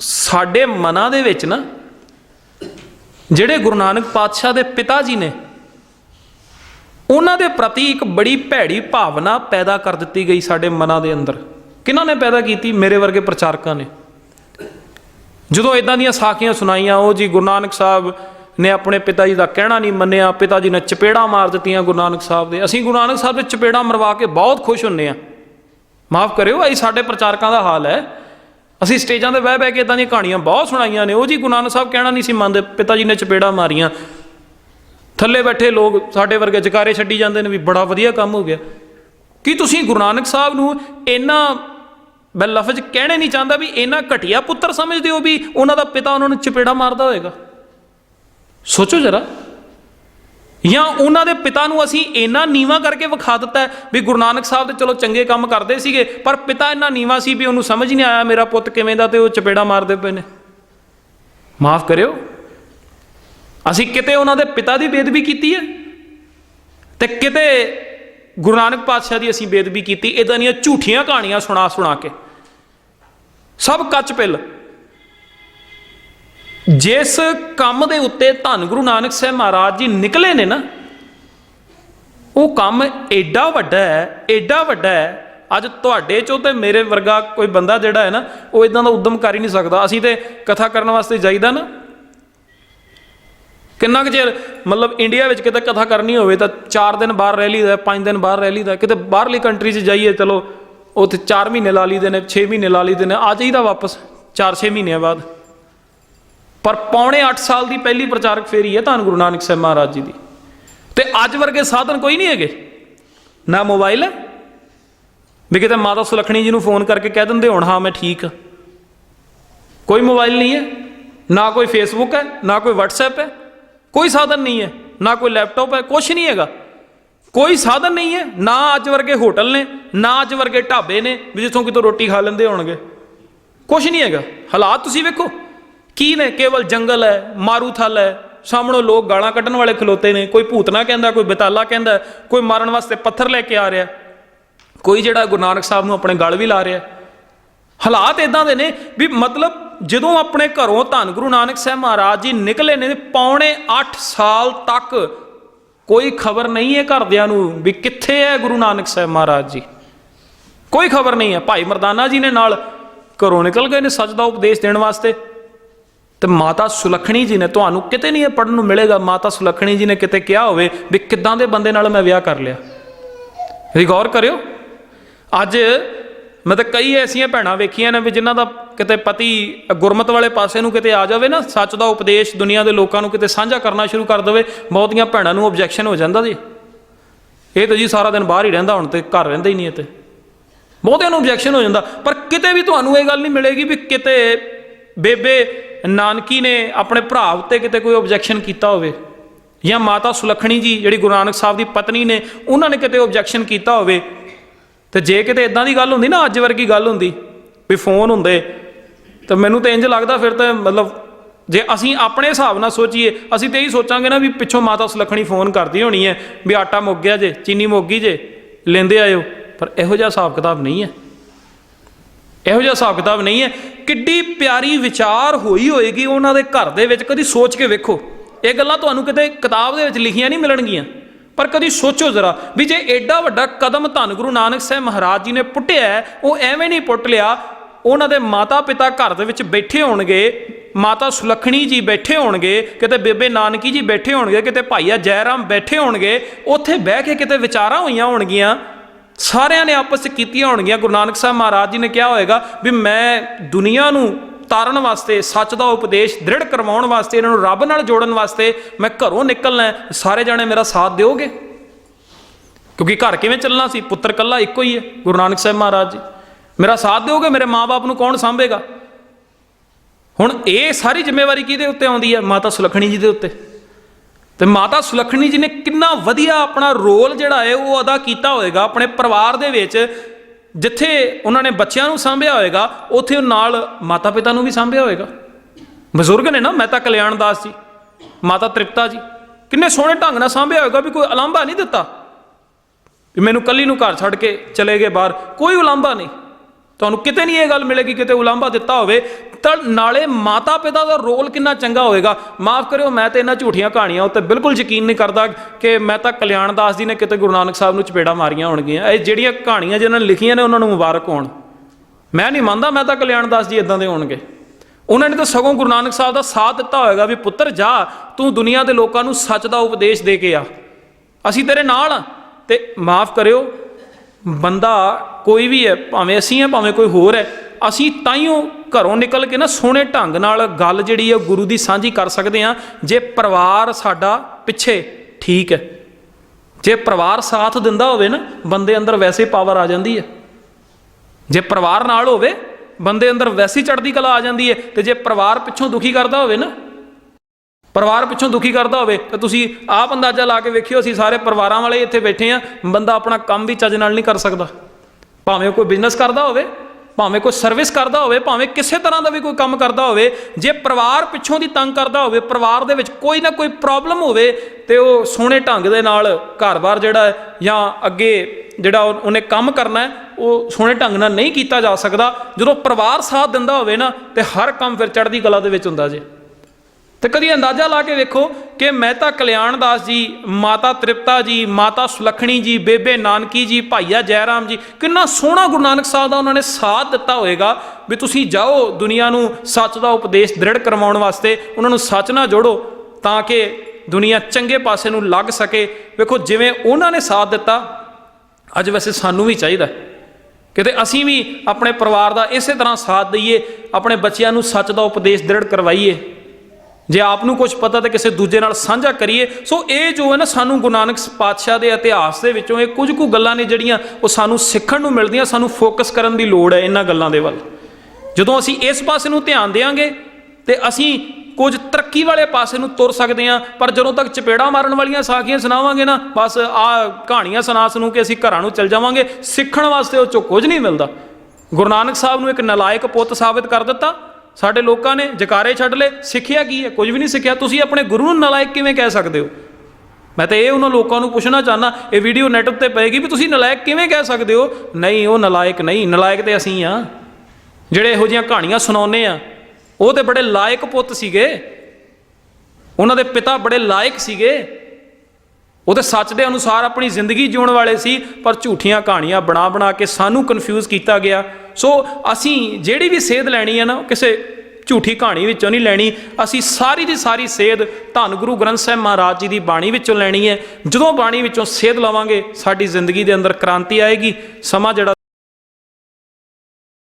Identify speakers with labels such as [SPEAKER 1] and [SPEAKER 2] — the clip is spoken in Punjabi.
[SPEAKER 1] ਸਾਡੇ ਮਨਾਂ ਦੇ ਵਿੱਚ ਨਾ, ਜਿਹੜੇ ਗੁਰੂ ਨਾਨਕ ਪਾਤਸ਼ਾਹ ਦੇ ਪਿਤਾ ਜੀ ਨੇ, ਉਹਨਾਂ ਦੇ ਪ੍ਰਤੀ ਇੱਕ ਬੜੀ ਭੈੜੀ ਭਾਵਨਾ ਪੈਦਾ ਕਰ ਦਿੱਤੀ ਗਈ ਸਾਡੇ ਮਨਾਂ ਦੇ ਅੰਦਰ। ਕਿਹਨਾਂ ਨੇ ਪੈਦਾ ਕੀਤੀ? ਮੇਰੇ ਵਰਗੇ ਪ੍ਰਚਾਰਕਾਂ ਨੇ। ਜਦੋਂ ਇਦਾਂ ਦੀਆਂ ਸਾਖੀਆਂ ਸੁਣਾਈਆਂ, ਉਹ ਜੀ ਗੁਰੂ ਨਾਨਕ ਸਾਹਿਬ ਨੇ ਆਪਣੇ ਪਿਤਾ ਜੀ ਦਾ ਕਹਿਣਾ ਨਹੀਂ ਮੰਨਿਆ, ਪਿਤਾ ਜੀ ਨੇ ਚਪੇੜਾ ਮਾਰ ਦਿੱਤੀਆਂ ਗੁਰੂ ਨਾਨਕ ਸਾਹਿਬ ਦੇ। ਅਸੀਂ ਗੁਰੂ ਨਾਨਕ ਸਾਹਿਬ ਦੇ ਚਪੇੜਾ ਮਰਵਾ ਕੇ ਬਹੁਤ ਖੁਸ਼ ਹੁੰਨੇ ਆ ਮਾਫ ਕਰਿਓ, ਇਹ ਸਾਡੇ ਪ੍ਰਚਾਰਕਾਂ ਦਾ ਹਾਲ ਹੈ। ਅਸੀਂ ਸਟੇਜਾਂ ਤੇ ਬਹਿ ਬਹਿ ਕੇ ਇਦਾਂ ਦੀਆਂ ਕਹਾਣੀਆਂ ਬਹੁਤ ਸੁਣਾਈਆਂ ਨੇ। ਉਹ ਜੀ ਗੁਰੂ ਨਾਨਕ ਸਾਹਿਬ ਕਹਿਣਾ ਨਹੀਂ ਸੀ ਮੰਨਦੇ, ਪਿਤਾ ਜੀ ਨੇ ਚਪੇੜਾ ਮਾਰੀਆਂ। ਥੱਲੇ ਬੈਠੇ ਲੋਕ ਸਾਡੇ ਵਰਗੇ ਜਕਾਰੇ ਛੱਡੀ ਜਾਂਦੇ ਨੇ ਵੀ ਬੜਾ ਵਧੀਆ ਕੰਮ ਹੋ ਗਿਆ। ਕੀ ਤੁਸੀਂ ਗੁਰੂ ਨਾਨਕ ਸਾਹਿਬ ਨੂੰ ਇੰਨਾ, ਮੈਂ ਲਫ਼ਜ਼ ਕਹਿਣੇ ਨਹੀਂ ਚਾਹੁੰਦਾ ਵੀ ਇੰਨਾ ਘਟੀਆ ਪੁੱਤਰ ਸਮਝਦੇ ਹੋ ਵੀ ਉਹਨਾਂ ਦਾ ਪਿਤਾ ਉਹਨਾਂ ਨੂੰ ਚਪੇੜਾ ਮਾਰਦਾ ਹੋਏਗਾ? ਸੋਚੋ ਜਰਾ। ਜਾਂ ਉਹਨਾਂ ਦੇ ਪਿਤਾ ਨੂੰ ਅਸੀਂ ਇੰਨਾ ਨੀਵਾ ਕਰਕੇ ਵਿਖਾ ਦਿੱਤਾ ਵੀ ਗੁਰੂ ਨਾਨਕ ਸਾਹਿਬ ਤੇ ਚਲੋ ਚੰਗੇ ਕੰਮ ਕਰਦੇ ਸੀਗੇ, ਪਰ ਪਿਤਾ ਇੰਨਾ ਨੀਵਾ ਸੀ ਵੀ ਉਹਨੂੰ ਸਮਝ ਨਹੀਂ ਆਇਆ ਮੇਰਾ ਪੁੱਤ ਕਿਵੇਂ ਦਾ ਤੇ ਉਹ ਚਪੇੜਾ ਮਾਰਦੇ ਪਏ ਨੇ। ਮਾਫ ਕਰਿਓ। ਅਸੀਂ ਕਿਤੇ ਉਹਨਾਂ ਦੇ ਪਿਤਾ ਦੀ ਬੇਦਬੀ ਕੀਤੀ ਹੈ? ਤੇ ਕਿਤੇ ਗੁਰੂ ਨਾਨਕ ਪਾਤਸ਼ਾਹ ਦੀ ਅਸੀਂ ਬੇਦਬੀ ਕੀਤੀ ਇਦਾਂ ਦੀਆਂ ਝੂਠੀਆਂ ਕਹਾਣੀਆਂ ਸੁਣਾ ਸੁਣਾ ਕੇ। ਸਭ ਕੱਚ ਪਿੱਲ। ਜਿਸ ਕੰਮ ਦੇ ਉੱਤੇ ਧੰਨ ਗੁਰੂ ਨਾਨਕ ਸਾਹਿਬ ਮਹਾਰਾਜ ਜੀ ਨਿਕਲੇ ਨੇ ਨਾ, ਉਹ ਕੰਮ ਐਡਾ ਵੱਡਾ ਹੈ ਐਡਾ ਵੱਡਾ ਹੈ। ਅੱਜ ਤੁਹਾਡੇ ਚੋਂ ਤੇ ਮੇਰੇ ਵਰਗਾ ਕੋਈ ਬੰਦਾ ਜਿਹੜਾ ਹੈ ਨਾ, ਉਹ ਇਦਾਂ ਦਾ ਉਦਮ ਕਰ ਹੀ ਨਹੀਂ ਸਕਦਾ। ਅਸੀਂ ਤੇ ਕਥਾ ਕਰਨ ਵਾਸਤੇ ਜਾਈਦਾ ਨਾ। ਕਿੰਨਾ ਕੁ ਚਿਰ, ਮਤਲਬ ਇੰਡੀਆ ਵਿੱਚ ਕਿਤੇ ਕਥਾ ਕਰਨੀ ਹੋਵੇ ਤਾਂ 4 ਦਿਨ ਬਾਹਰ ਰਹਿ ਲਈਦਾ 5 ਦਿਨ ਬਾਹਰ ਰਹਿ ਲਈਦਾ। ਕਿਤੇ ਬਾਹਰਲੀ ਕੰਟਰੀ 'ਚ ਜਾਈਏ, ਚਲੋ, ਉੱਥੇ 4 ਮਹੀਨੇ ਲਾ ਲਈਦੇ ਨੇ 6 ਮਹੀਨੇ ਲਾ ਲਈਦੇ ਨੇ, ਆ ਜਾਈਦਾ ਵਾਪਸ 4-6 ਮਹੀਨਿਆਂ ਬਾਅਦ। ਪਰ ਪੌਣੇ 8 ਸਾਲ ਦੀ ਪਹਿਲੀ ਪ੍ਰਚਾਰਕ ਫੇਰੀ ਹੈ ਧੰਨ ਗੁਰੂ ਨਾਨਕ ਸਾਹਿਬ ਮਹਾਰਾਜ ਜੀ ਦੀ। ਤੇ ਅੱਜ ਵਰਗੇ ਸਾਧਨ ਕੋਈ ਨਹੀਂ ਹੈਗੇ। ਨਾ ਮੋਬਾਈਲ ਹੈ। ਵੀ ਕਿਤੇ ਮਾਤਾ ਸੁਲੱਖਣੀ ਜੀ ਨੂੰ ਫੋਨ ਕਰਕੇ ਕਹਿ ਦਿੰਦੇ ਹੁਣ, ਹਾਂ, ਮੈਂ ਠੀਕ ਹਾਂ। ਕੋਈ ਮੋਬਾਈਲ ਨਹੀਂ ਹੈ। ਨਾ ਕੋਈ ਫੇਸਬੁੱਕ ਹੈ, ਨਾ ਕੋਈ WhatsApp ਹੈ। ਕੋਈ ਸਾਧਨ ਨਹੀਂ ਹੈ। ਨਾ ਕੋਈ ਲੈਪਟਾਪ ਹੈ ਕੁਝ ਨਹੀਂ ਹੈਗਾ। ਕੋਈ ਸਾਧਨ ਨਹੀਂ ਹੈ। ਨਾ ਅੱਜ ਵਰਗੇ ਹੋਟਲ ਨੇ, ਨਾ ਅੱਜ ਵਰਗੇ ਢਾਬੇ ਨੇ ਵੀ ਜਿੱਥੋਂ ਕਿਤੋਂ ਰੋਟੀ ਖਾ ਲੈਂਦੇ ਹੋਣਗੇ। ਕੁਝ ਨਹੀਂ ਹੈਗਾ। ਹਾਲਾਤ ਤੁਸੀਂ ਵੇਖੋ। ਕੀ ਨੇ? ਕੇਵਲ ਜੰਗਲ ਹੈ, ਮਾਰੂਥਲ ਹੈ। ਸਾਹਮਣੋਂ ਲੋਕ ਗਾਲਾਂ ਕੱਢਣ ਵਾਲੇ ਖਲੋਤੇ ਨੇ। ਕੋਈ ਭੂਤਨਾ ਕਹਿੰਦਾ, ਕੋਈ ਬਤਾਲਾ ਕਹਿੰਦਾ, ਕੋਈ ਮਾਰਨ ਵਾਸਤੇ ਪੱਥਰ ਲੈ ਕੇ ਆ ਰਿਹਾ। ਕੋਈ ਜਿਹੜਾ ਗੁਰੂ ਨਾਨਕ ਸਾਹਿਬ ਨੂੰ ਆਪਣੇ ਗਲ ਵੀ ਲਾ ਰਿਹਾ। ਹਾਲਾਤ ਇਦਾਂ ਦੇ ਨੇ ਵੀ ਮਤਲਬ ਜਦੋਂ ਆਪਣੇ ਘਰੋਂ ਧੰਨ ਗੁਰੂ ਨਾਨਕ ਸਾਹਿਬ ਮਹਾਰਾਜ ਜੀ ਨਿਕਲੇ ਨੇ, ਪੌਣੇ 8 ਸਾਲ ਤੱਕ ਕੋਈ ਖਬਰ ਨਹੀਂ ਹੈ ਘਰਦਿਆਂ ਨੂੰ ਵੀ ਕਿੱਥੇ ਹੈ ਗੁਰੂ ਨਾਨਕ ਸਾਹਿਬ ਮਹਾਰਾਜ ਜੀ। ਕੋਈ ਖਬਰ ਨਹੀਂ ਹੈ। ਭਾਈ ਮਰਦਾਨਾ ਜੀ ਨੇ ਨਾਲ ਘਰੋਂ ਨਿਕਲ ਗਏ ਨੇ ਸੱਚ ਦਾ ਉਪਦੇਸ਼ ਦੇਣ ਵਾਸਤੇ। ਤੇ ਮਾਤਾ ਸੁਲੱਖਣੀ ਜੀ ਨੇ ਤੁਹਾਨੂੰ ਕਿਤੇ ਨਹੀਂ ਇਹ ਪੜਨ ਨੂੰ ਮਿਲੇਗਾ। ਮਾਤਾ ਸੁਲੱਖਣੀ ਜੀ ਨੇ ਕਿਤੇ ਕਿਹਾ ਹੋਵੇ ਵੀ ਕਿੱਦਾਂ ਦੇ ਬੰਦੇ ਨਾਲ ਮੈਂ ਵਿਆਹ ਕਰ ਲਿਆ। ਇਹ ਗੌਰ ਕਰਿਓ। ਅੱਜ ਮੈਂ ਤਾਂ ਕਈ ਐਸੀਆਂ ਭੈਣਾਂ ਵੇਖੀਆਂ ਨੇ ਵੀ ਜਿਨ੍ਹਾਂ ਦਾ ਕਿਤੇ ਪਤੀ ਗੁਰਮਤ ਵਾਲੇ ਪਾਸੇ ਨੂੰ ਕਿਤੇ ਆ ਜਾਵੇ ਨਾ, ਸੱਚ ਦਾ ਉਪਦੇਸ਼ ਦੁਨੀਆ ਦੇ ਲੋਕਾਂ ਨੂੰ ਕਿਤੇ ਸਾਂਝਾ ਕਰਨਾ ਸ਼ੁਰੂ ਕਰ ਦੇਵੇ, ਬਹੁਤੀਆਂ ਭੈਣਾਂ ਨੂੰ ਆਬਜੈਕਸ਼ਨ ਹੋ ਜਾਂਦਾ ਜੀ। ਇਹ ਤਾਂ ਜੀ ਸਾਰਾ ਦਿਨ ਬਾਹਰ ਹੀ ਰਹਿੰਦਾ, ਹੁਣ ਤੇ ਘਰ ਰਹਿੰਦਾ ਹੀ ਨਹੀਂ ਇੱਥੇ। ਬਹੁਤਿਆਂ ਨੂੰ ਆਬਜੈਕਸ਼ਨ ਹੋ ਜਾਂਦਾ। ਪਰ ਕਿਤੇ ਵੀ ਤੁਹਾਨੂੰ ਇਹ ਗੱਲ ਨਹੀਂ ਮਿਲੇਗੀ ਵੀ ਕਿਤੇ ਬੇਬੇ ਨਾਨਕੀ ਨੇ ਆਪਣੇ ਭਰਾ ਉੱਤੇ ਕਿਤੇ ਕੋਈ ਆਬਜੈਕਸ਼ਨ ਕੀਤਾ ਹੋਵੇ ਜਾਂ ਮਾਤਾ ਸੁਲੱਖਣੀ ਜੀ, ਜਿਹੜੀ ਗੁਰੂ ਨਾਨਕ ਸਾਹਿਬ ਦੀ ਪਤਨੀ ਨੇ, ਉਹਨਾਂ ਨੇ ਕਿਤੇ ਆਬਜੈਕਸ਼ਨ ਕੀਤਾ ਹੋਵੇ, ਤੇ ਜੇ ਕਿਤੇ ਇਦਾਂ ਦੀ ਗੱਲ ਹੁੰਦੀ ਨਾ, ਅੱਜ ਵਰਗੀ ਗੱਲ ਹੁੰਦੀ, ਵੀ ਫੋਨ ਹੁੰਦੇ, ਤਾਂ ਮੈਨੂੰ ਤਾਂ ਇੰਜ ਲੱਗਦਾ ਫਿਰ ਤਾਂ ਮਤਲਬ ਜੇ ਅਸੀਂ ਆਪਣੇ ਹਿਸਾਬ ਨਾਲ ਸੋਚੀਏ, ਅਸੀਂ ਤੇ ਇਹੀ ਸੋਚਾਂਗੇ ਨਾ ਵੀ ਪਿੱਛੋਂ ਮਾਤਾ ਸੁਲੱਖਣੀ ਫੋਨ ਕਰਦੀ ਹੋਣੀ ਹੈ, ਵੀ ਆਟਾ ਮੁੱਕ ਗਿਆ ਜੇ, ਚੀਨੀ ਮੁੱਕ ਗਈ ਜੇ, ਲੈਂਦੇ ਆਇਓ, ਪਰ ਇਹੋ ਜਿਹਾ ਹਿਸਾਬ ਕਿਤਾਬ ਨਹੀਂ ਹੈ। ਇਹੋ ਜਿਹਾ ਹਿਸਾਬ ਕਿਤਾਬ ਨਹੀਂ ਹੈ। ਕਿੱਡੀ ਪਿਆਰੀ ਵਿਚਾਰ ਹੋਈ ਹੋਏਗੀ ਉਹਨਾਂ ਦੇ ਘਰ ਦੇ ਵਿੱਚ, ਕਦੀ ਸੋਚ ਕੇ ਵੇਖੋ। ਇਹ ਗੱਲਾਂ ਤੁਹਾਨੂੰ ਕਿਤੇ ਕਿਤਾਬ ਦੇ ਵਿੱਚ ਲਿਖੀਆਂ ਨਹੀਂ ਮਿਲਣਗੀਆਂ। ਪਰ ਕਦੀ ਸੋਚੋ ਜ਼ਰਾ ਵੀ ਜੇ ਐਡਾ ਵੱਡਾ ਕਦਮ ਧੰਨ ਗੁਰੂ ਨਾਨਕ ਸਾਹਿਬ ਮਹਾਰਾਜ ਜੀ ਨੇ ਪੁੱਟਿਆ ਉਹ ਐਵੇਂ ਨਹੀਂ ਪੁੱਟ ਲਿਆ। ਉਹਨਾਂ ਦੇ ਮਾਤਾ ਪਿਤਾ ਘਰ ਦੇ ਵਿੱਚ ਬੈਠੇ ਹੋਣਗੇ, ਮਾਤਾ ਸੁਲੱਖਣੀ ਜੀ ਬੈਠੇ ਹੋਣਗੇ, ਕਿਤੇ ਬੇਬੇ ਨਾਨਕੀ ਜੀ ਬੈਠੇ ਹੋਣਗੇ, ਕਿਤੇ ਭਾਈਆ ਜੈਰਾਮ ਬੈਠੇ ਹੋਣਗੇ, ਉੱਥੇ ਬਹਿ ਕੇ ਕਿਤੇ ਵਿਚਾਰਾਂ ਹੋਈਆਂ ਹੋਣਗੀਆਂ। ਸਾਰਿਆਂ ਨੇ ਆਪਸ ਵਿੱਚ ਕੀਤੀਆਂ ਹੋਣਗੀਆਂ। ਗੁਰੂ ਨਾਨਕ ਸਾਹਿਬ ਮਹਾਰਾਜ ਜੀ ਨੇ ਕਿਹਾ ਹੋਏਗਾ ਵੀ ਮੈਂ ਦੁਨੀਆ ਨੂੰ ਤਾਰਨ ਵਾਸਤੇ, ਸੱਚ ਦਾ ਉਪਦੇਸ਼ ਦ੍ਰਿੜ ਕਰਵਾਉਣ ਵਾਸਤੇ, ਇਹਨਾਂ ਨੂੰ ਰੱਬ ਨਾਲ ਜੋੜਨ ਵਾਸਤੇ ਮੈਂ ਘਰੋਂ ਨਿਕਲਣਾ ਸਾਰੇ ਜਾਣੇ ਮੇਰਾ ਸਾਥ ਦਿਓਗੇ? ਕਿਉਂਕਿ ਘਰ ਕਿਵੇਂ ਚੱਲਣਾ ਸੀ? ਪੁੱਤਰ ਕੱਲਾ ਇੱਕੋ ਹੀ ਹੈ, ਗੁਰੂ ਨਾਨਕ ਸਾਹਿਬ ਮਹਾਰਾਜ ਜੀ। ਮੇਰਾ ਸਾਥ ਦਿਓਗੇ? ਮੇਰੇ ਮਾਪੇ ਨੂੰ ਕੌਣ ਸੰਭੇਗਾ? ਹੁਣ ਇਹ ਸਾਰੀ ਜ਼ਿੰਮੇਵਾਰੀ ਕਿਹਦੇ ਉੱਤੇ ਆਉਂਦੀ ਹੈ? ਮਾਤਾ ਸੁਲੱਖਣੀ ਜੀ ਦੇ ਉੱਤੇ। ਤੇ ਮਾਤਾ ਸੁਲੱਖਣੀ ਜੀ ਨੇ ਕਿੰਨਾ ਵਧੀਆ ਆਪਣਾ ਰੋਲ ਜਿਹੜਾ ਹੈ ਉਹ ਅਦਾ ਕੀਤਾ ਹੋਵੇਗਾ ਆਪਣੇ ਪਰਿਵਾਰ ਦੇ ਵਿੱਚ, ਜਿੱਥੇ ਉਹਨਾਂ ਨੇ ਬੱਚਿਆਂ ਨੂੰ ਸਾਂਭਿਆ ਹੋਵੇਗਾ ਉੱਥੇ ਉਹ ਨਾਲ ਮਾਤਾ ਪਿਤਾ ਨੂੰ ਵੀ ਸਾਂਭਿਆ ਹੋਵੇਗਾ ਬਜ਼ੁਰਗ ਨੇ ਨਾ ਮਹਿਤਾ ਕਲਿਆਣ ਦਾਸ ਜੀ, ਮਾਤਾ ਤ੍ਰਿਪਤਾ ਜੀ, ਕਿੰਨੇ ਸੋਹਣੇ ਢੰਗ ਨਾਲ ਸਾਂਭਿਆ ਹੋਵੇਗਾ ਵੀ ਕੋਈ ਉਲਾਂਭਾ ਨਹੀਂ ਦਿੱਤਾ। ਵੀ ਮੈਨੂੰ ਕੱਲੀ ਨੂੰ ਘਰ ਛੱਡ ਕੇ ਚਲੇ ਗਏ ਬਾਹਰ, ਕੋਈ ਉਲਾਂਭਾ ਨਹੀਂ। ਤੁਹਾਨੂੰ ਕਿਤੇ ਨਹੀਂ ਇਹ ਗੱਲ ਮਿਲੇਗੀ, ਕਿਤੇ ਉਲਾਂਭਾ ਦਿੱਤਾ ਹੋਵੇ। ਤਾਂ ਨਾਲੇ ਮਾਤਾ ਪਿਤਾ ਦਾ ਰੋਲ ਕਿੰਨਾ ਚੰਗਾ ਹੋਏਗਾ ਮਾਫ ਕਰਿਓ, ਮੈਂ ਤੇ ਇਹਨਾਂ ਝੂਠੀਆਂ ਕਹਾਣੀਆਂ ਉੱਤੇ ਬਿਲਕੁਲ ਯਕੀਨ ਨਹੀਂ ਕਰਦਾ ਕਿ ਮੈਂ ਤਾਂ ਕਲਿਆਣ ਦਾਸ ਜੀ ਨੇ ਕਿਤੇ ਗੁਰੂ ਨਾਨਕ ਸਾਹਿਬ ਨੂੰ ਚਪੇੜਾ ਮਾਰੀਆਂ ਹੋਣਗੀਆਂ। ਇਹ ਜਿਹੜੀਆਂ ਕਹਾਣੀਆਂ ਜਿਹਨਾਂ ਨੇ ਲਿਖੀਆਂ ਨੇ, ਉਹਨਾਂ ਨੂੰ ਮੁਬਾਰਕ ਹੋਣ। ਮੈਂ ਨਹੀਂ ਮੰਨਦਾ, ਮੈਂ ਤਾਂ ਕਲਿਆਣ ਦਾਸ ਜੀ ਇਦਾਂ ਦੇ ਹੋਣਗੇ। ਉਹਨਾਂ ਨੇ ਤਾਂ ਸਗੋਂ ਗੁਰੂ ਨਾਨਕ ਸਾਹਿਬ ਦਾ ਸਾਥ ਦਿੱਤਾ ਹੋਏਗਾ ਵੀ, ਪੁੱਤਰ, ਜਾ, ਤੂੰ ਦੁਨੀਆ ਦੇ ਲੋਕਾਂ ਨੂੰ ਸੱਚ ਦਾ ਉਪਦੇਸ਼ ਦੇ ਕੇ ਆ। ਅਸੀਂ ਤੇਰੇ ਨਾਲ ਆ। ਤੇ ਮਾਫ ਕਰਿਓ, ਬੰਦਾ ਕੋਈ ਵੀ ਹੈ, ਭਾਵੇਂ ਅਸੀਂ ਹੈ, ਭਾਵੇਂ ਕੋਈ ਹੋਰ ਹੈ, ਅਸੀਂ ਤਾਈਓ ਘਰੋਂ ਨਿਕਲ ਕੇ ਨਾ ਸੋਹਣੇ ਢੰਗ ਨਾਲ ਗੱਲ ਜਿਹੜੀ ਹੈ ਗੁਰੂ ਦੀ ਸਾਂਝੀ ਕਰ ਸਕਦੇ ਆ ਜੇ ਪਰਿਵਾਰ ਸਾਡਾ ਪਿੱਛੇ, ਠੀਕ ਹੈ। ਜੇ ਪਰਿਵਾਰ ਸਾਥ ਦਿੰਦਾ ਹੋਵੇ ਨਾ, ਬੰਦੇ ਅੰਦਰ ਵੈਸੇ ਪਾਵਰ ਆ ਜਾਂਦੀ ਹੈ। ਜੇ ਪਰਿਵਾਰ ਨਾਲ ਹੋਵੇ, ਬੰਦੇ ਅੰਦਰ ਵੈਸੀ ਚੜ੍ਹਦੀ ਕਲਾ ਆ ਜਾਂਦੀ ਹੈ। ਤੇ ਜੇ ਪਰਿਵਾਰ ਪਿੱਛੋਂ ਦੁਖੀ ਕਰਦਾ ਹੋਵੇ ਨਾ, ਪਰਿਵਾਰ ਪਿੱਛੋਂ ਦੁਖੀ ਕਰਦਾ ਹੋਵੇ, ਤਾਂ ਤੁਸੀਂ ਆਪ ਅੰਦਾਜ਼ਾ ਲਾ ਕੇ ਵੇਖਿਓ, ਅਸੀਂ ਸਾਰੇ ਪਰਿਵਾਰਾਂ ਵਾਲੇ ਇੱਥੇ ਬੈਠੇ ਆ ਬੰਦਾ ਆਪਣਾ ਕੰਮ ਵੀ ਚੱਜ ਨਾਲ ਨਹੀਂ ਕਰ ਸਕਦਾ। ਭਾਵੇਂ ਕੋਈ ਬਿਜ਼ਨਸ ਕਰਦਾ ਹੋਵੇ, ਭਾਵੇਂ ਕੋਈ ਸਰਵਿਸ ਕਰਦਾ ਹੋਵੇ, ਭਾਵੇਂ ਕਿਸੇ ਤਰ੍ਹਾਂ ਦਾ ਵੀ ਕੋਈ ਕੰਮ ਕਰਦਾ ਹੋਵੇ, ਜੇ ਪਰਿਵਾਰ ਪਿੱਛੋਂ ਦੀ ਤੰਗ ਕਰਦਾ ਹੋਵੇ, ਪਰਿਵਾਰ ਦੇ ਵਿੱਚ ਕੋਈ ਨਾ ਕੋਈ ਪ੍ਰੋਬਲਮ ਹੋਵੇ, ਤੇ ਉਹ ਸੋਹਣੇ ਢੰਗ ਦੇ ਨਾਲ ਘਰ-ਬਾਰ ਜਿਹੜਾ ਹੈ ਜਾਂ ਅੱਗੇ ਜਿਹੜਾ ਉਹ- ਉਹਨੇ ਕੰਮ ਕਰਨਾ ਹੈ, ਉਹ ਸੋਹਣੇ ਢੰਗ ਨਾਲ ਨਹੀਂ ਕੀਤਾ ਜਾ ਸਕਦਾ। ਜਦੋਂ ਪਰਿਵਾਰ ਸਾਥ ਦਿੰਦਾ ਹੋਵੇ ਨਾ, ਤੇ ਹਰ ਕੰਮ ਫਿਰ ਚੜ੍ਹਦੀ ਕਲਾ ਦੇ ਵਿੱਚ ਹੁੰਦਾ ਜੇ। ਤੇ ਕਦੀ ਅੰਦਾਜ਼ਾ ਲਾ ਕੇ ਵੇਖੋ ਕਿ ਮਹਿਤਾ ਕਲਿਆਣ ਦਾਸ ਜੀ, ਮਾਤਾ ਤ੍ਰਿਪਤਾ ਜੀ, ਮਾਤਾ ਸੁਲੱਖਣੀ ਜੀ, ਬੇਬੇ ਨਾਨਕੀ ਜੀ, ਭਾਈਆ ਜੈਰਾਮ ਜੀ, ਕਿੰਨਾ ਸੋਹਣਾ ਗੁਰੂ ਨਾਨਕ ਸਾਹਿਬ ਦਾ ਉਹਨਾਂ ਨੇ ਸਾਥ ਦਿੱਤਾ ਹੋਏਗਾ ਵੀ ਤੁਸੀਂ ਜਾਓ ਦੁਨੀਆ ਨੂੰ ਸੱਚ ਦਾ ਉਪਦੇਸ਼ ਦ੍ਰਿੜ ਕਰਵਾਉਣ ਵਾਸਤੇ, ਉਹਨਾਂ ਨੂੰ ਸੱਚ ਨਾਲ ਜੋੜੋ ਤਾਂ ਕਿ ਦੁਨੀਆ ਚੰਗੇ ਪਾਸੇ ਨੂੰ ਲੱਗ ਸਕੇ। ਵੇਖੋ ਜਿਵੇਂ ਉਹਨਾਂ ਨੇ ਸਾਥ ਦਿੱਤਾ, ਅੱਜ ਵੈਸੇ ਸਾਨੂੰ ਵੀ ਚਾਹੀਦਾ ਕਿਤੇ ਅਸੀਂ ਵੀ ਆਪਣੇ ਪਰਿਵਾਰ ਦਾ ਇਸੇ ਤਰ੍ਹਾਂ ਸਾਥ ਦਈਏ, ਆਪਣੇ ਬੱਚਿਆਂ ਨੂੰ ਸੱਚ ਦਾ ਉਪਦੇਸ਼ ਦ੍ਰਿੜ ਕਰਵਾਈਏ। ਜੇ ਆਪ ਨੂੰ ਕੁਝ ਪਤਾ ਤਾਂ ਕਿਸੇ ਦੂਜੇ ਨਾਲ ਸਾਂਝਾ ਕਰੀਏ। ਸੋ ਇਹ ਜੋ ਹੈ ਨਾ ਸਾਨੂੰ ਗੁਰੂ ਨਾਨਕ ਪਾਤਸ਼ਾਹ ਦੇ ਇਤਿਹਾਸ ਦੇ ਵਿੱਚੋਂ ਇਹ ਕੁਝ ਕੁ ਗੱਲਾਂ ਨੇ ਜਿਹੜੀਆਂ ਉਹ ਸਾਨੂੰ ਸਿੱਖਣ ਨੂੰ ਮਿਲਦੀਆਂ, ਸਾਨੂੰ ਫੋਕਸ ਕਰਨ ਦੀ ਲੋੜ ਹੈ ਇਹਨਾਂ ਗੱਲਾਂ ਦੇ ਵੱਲ। ਜਦੋਂ ਅਸੀਂ ਇਸ ਪਾਸੇ ਨੂੰ ਧਿਆਨ ਦੇਵਾਂਗੇ ਤੇ ਅਸੀਂ ਕੁਝ ਤਰੱਕੀ ਵਾਲੇ ਪਾਸੇ ਨੂੰ ਤੁਰ ਸਕਦੇ ਹਾਂ, ਪਰ ਜਦੋਂ ਤੱਕ ਚਪੇੜਾ ਮਾਰਨ ਵਾਲੀਆਂ ਸਾਖੀਆਂ ਸੁਣਾਵਾਂਗੇ ਨਾ, ਬਸ ਆ ਕਹਾਣੀਆਂ ਸੁਣਾ ਸੁਣੂ ਕੇ ਅਸੀਂ ਘਰਾਂ ਨੂੰ ਚੱਲ ਜਾਵਾਂਗੇ। ਸਿੱਖਣ ਵਾਸਤੇ ਉਹ ਚੋਂ ਕੁਝ ਨਹੀਂ ਮਿਲਦਾ। ਗੁਰੂ ਨਾਨਕ ਸਾਹਿਬ ਨੂੰ ਇੱਕ ਨਲਾਇਕ ਪੁੱਤ ਸਾਬਿਤ ਕਰ ਦਿੱਤਾ। ਸਾਡੇ ਲੋਕਾਂ ਨੇ ਜਕਾਰੇ ਛੱਡ ਲਏ, ਸਿੱਖਿਆ ਕੀ ਹੈ? ਕੁਝ ਵੀ ਨਹੀਂ ਸਿੱਖਿਆ। ਤੁਸੀਂ ਆਪਣੇ ਗੁਰੂ ਨੂੰ ਨਲਾਇਕ ਕਿਵੇਂ ਕਹਿ ਸਕਦੇ ਹੋ? ਮੈਂ ਤਾਂ ਇਹ ਉਹਨਾਂ ਲੋਕਾਂ ਨੂੰ ਪੁੱਛਣਾ ਚਾਹਨਾ ਇਹ ਵੀਡੀਓ ਨੈਟ ਉੱਤੇ ਪਏਗੀ ਵੀ ਤੁਸੀਂ ਨਲਾਇਕ ਕਿਵੇਂ ਕਹਿ ਸਕਦੇ ਹੋ? ਨਹੀਂ, ਉਹ ਨਲਾਇਕ ਨਹੀਂ, ਨਲਾਇਕ ਤੇ ਅਸੀਂ ਆ ਜਿਹੜੇ ਇਹੋ ਜਿਹੀਆਂ ਕਹਾਣੀਆਂ ਸੁਣਾਉਂਦੇ ਆ ਉਹ ਤੇ ਬੜੇ ਲਾਇਕ ਪੁੱਤ ਸੀਗੇ। ਉਹਨਾਂ ਦੇ ਪਿਤਾ ਬੜੇ ਲਾਇਕ ਸੀਗੇ। ਉਹ ਤੇ ਸੱਚ ਦੇ ਅਨੁਸਾਰ ਆਪਣੀ ਜ਼ਿੰਦਗੀ ਜਿਉਣ ਵਾਲੇ ਸੀ, ਪਰ ਝੂਠੀਆਂ ਕਹਾਣੀਆਂ ਬਣਾ ਬਣਾ ਕੇ ਸਾਨੂੰ ਕਨਫਿਊਜ਼ ਕੀਤਾ ਗਿਆ। ਸੋ ਅਸੀਂ ਜਿਹੜੀ ਵੀ ਸੇਧ ਲੈਣੀ ਹੈ ਨਾ ਕਿਸੇ ਝੂਠੀ ਕਹਾਣੀ ਵਿੱਚੋਂ ਨਹੀਂ ਲੈਣੀ। ਅਸੀਂ ਸਾਰੀ ਦੀ ਸਾਰੀ ਸੇਧ ਧੰਨ ਗੁਰੂ ਗ੍ਰੰਥ ਸਾਹਿਬ ਮਹਾਰਾਜ ਜੀ ਦੀ ਬਾਣੀ ਵਿੱਚੋਂ ਲੈਣੀ ਹੈ। ਜਦੋਂ ਬਾਣੀ ਵਿੱਚੋਂ ਸੇਧ ਲਵਾਂਗੇ, ਸਾਡੀ ਜ਼ਿੰਦਗੀ ਦੇ ਅੰਦਰ ਕ੍ਰਾਂਤੀ ਆਏਗੀ। ਸਮਾਂ ਜਿਹੜਾ